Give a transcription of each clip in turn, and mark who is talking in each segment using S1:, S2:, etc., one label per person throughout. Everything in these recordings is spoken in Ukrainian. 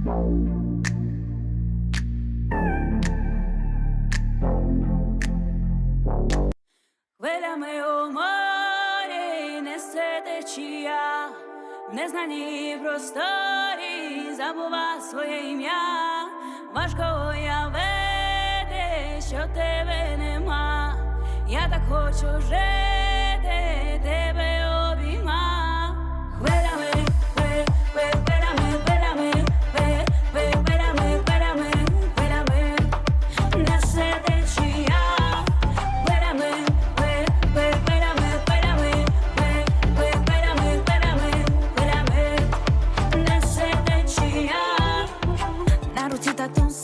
S1: Хвилями у морі несе течія, в незнаній просторі забува своє ім'я, важко уявити, що тебе нема. Я так хочу жити, тебе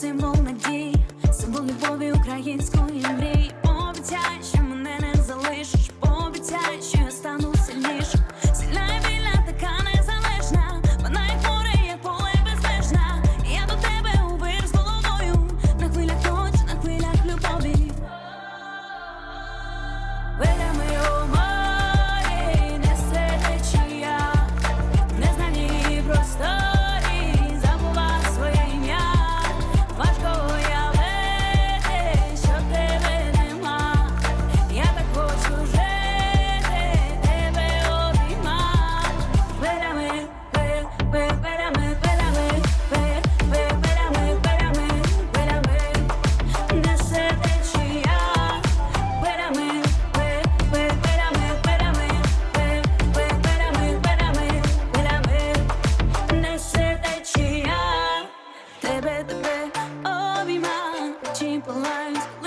S1: символ надії, символ любові української мрії. Обіцяй, I bet the oh, of mine. Simple lines.